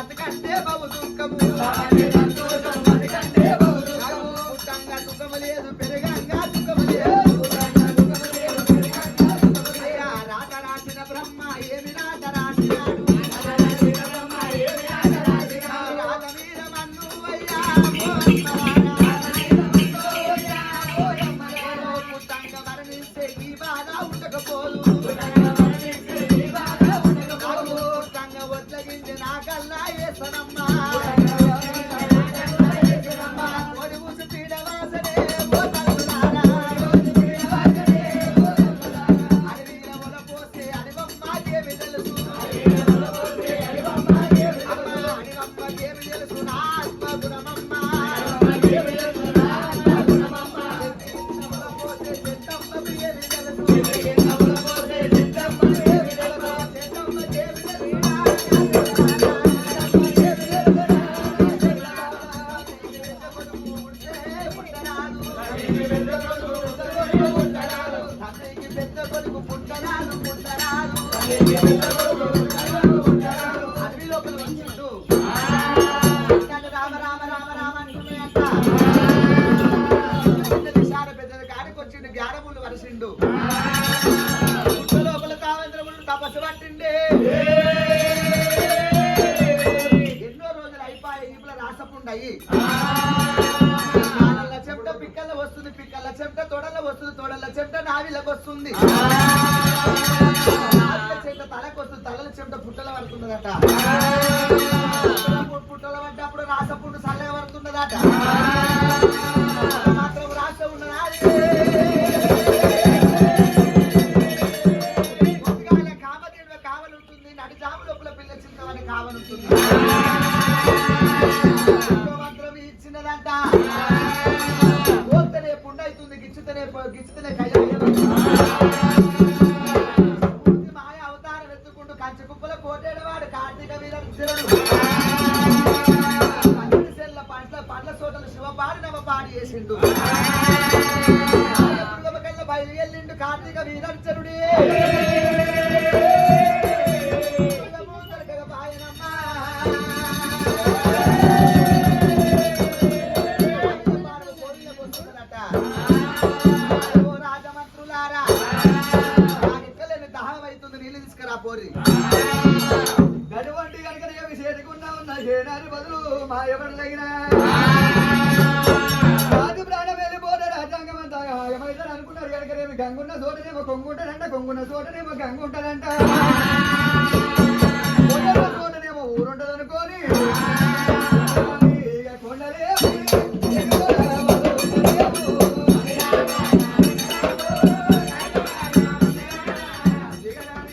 Atacasteba, o Zucamu. నానల్ల చెమట పిక్కల్ల వస్తుంది పిక్కల్ల చెమట తొడల్ల వస్తుంది తొడల్ల చెమట నావిలకు వస్తుంది చెమట పుట్టల పడుతున్నదట. పుట్టల- పుట్టల పడ్డప్పుడు రాసపుండు చల్లగా పడుతున్నదట. మాత్రం రాస ఉన్నది. కామధేనువ కావలుంటుంది నడి జాము లోపల పిల్ల చింతమని కావలుంటుంది మంత్రం ఇచ్చినదంట కోత్తనే పుండు అవుతుంది గిచ్చుతనే గిచ్చుతనే కయ్యాలి బయలుకెళ్ళిండు కార్తీక వీరర్చనుడే రాజమంత్రులారా ఎక్కలేని దహనం అవుతుంది నీళ్ళు తీసుకురా పోరి గడువంటి కనుక ఏమి చేరుకున్నా ఉన్న చేయడానికి బదులు మా ఎవరు తగిన రాజు ప్రాణం వెళ్ళిపోతే రాజ్యాంగం అంతా ఏమైతే అనుకున్నారు కనుక రేపు గంగున్న చోటనేమో కొంగుంటారంట కొంగున్న చోటనేమో గంగుంటారంట కొండల చోటనేమో ఊరుంటది అనుకోని